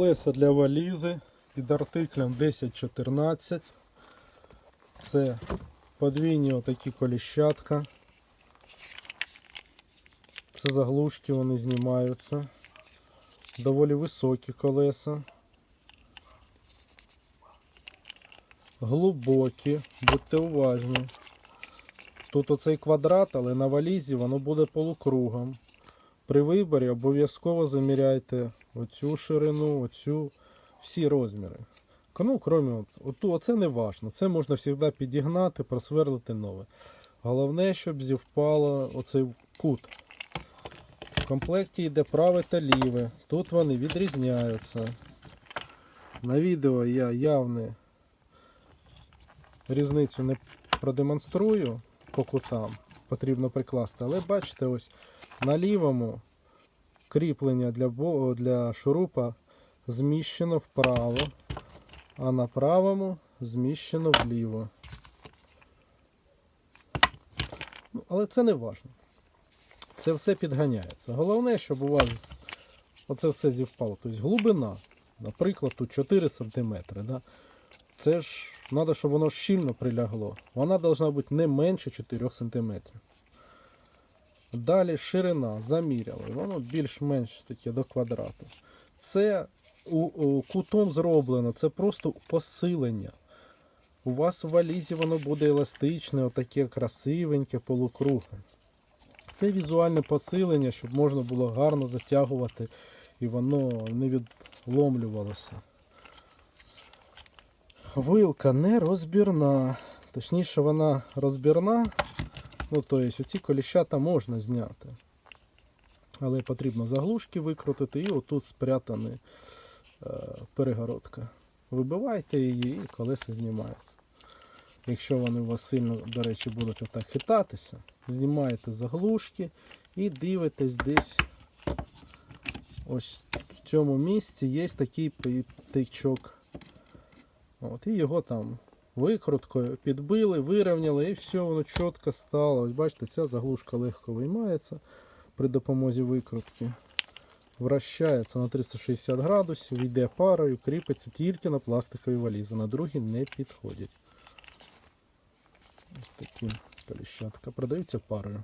Колеса для валізи під артиклем 1014. Це подвійні отакі коліщатка. Це заглушки, вони знімаються. Доволі високі колеса. Глибокі, будьте уважні. Тут оцей квадрат, але на валізі воно буде полукругом. При виборі обов'язково заміряйте оцю ширину, оцю, всі розміри. Ну, крім оту, оце не важно. Це можна завжди підігнати, просверлити нове. Головне, щоб зівпало оцей кут. В комплекті йде праве та ліве. Тут вони відрізняються. На відео я явно різницю не продемонструю по кутам. Потрібно прикласти. Але бачите, ось на лівому кріплення для, для шурупа зміщено вправо, а на правому зміщено вліво. Ну, але це не важливо. Це все підганяється. Головне, щоб у вас оце все зівпало. Тобто глибина, наприклад, тут 4 см. Да? Це ж треба, щоб воно щільно прилягло. Вона повинна бути не менше 4 см. Далі ширина заміряли, воно більш-менш таке до квадрату. Це у, у, кутом зроблено, це просто посилення. У вас в валізі воно буде еластичне, отаке красивеньке, полукруге. Це візуальне посилення, щоб можна було гарно затягувати і воно не відломлювалося. Вилка не розбірна. Точніше, вона розбірна. Ну, тобто, оці коліщата можна зняти. Але потрібно заглушки викрутити і отут спрятана е, перегородка. Вибивайте її і колеса знімаються. Якщо вони у вас сильно, до речі, будуть отак хитатися, знімаєте заглушки і дивитесь десь ось в цьому місці є такий тичок. От, і його там викруткою підбили, вирівняли і все, воно чітко стало. Ось бачите, ця заглушка легко виймається при допомозі викрутки. Вращається на 360 градусів, йде парою, кріпиться тільки на пластикові валізи. На другі не підходять. Ось такі коліщатка. Продаються парою.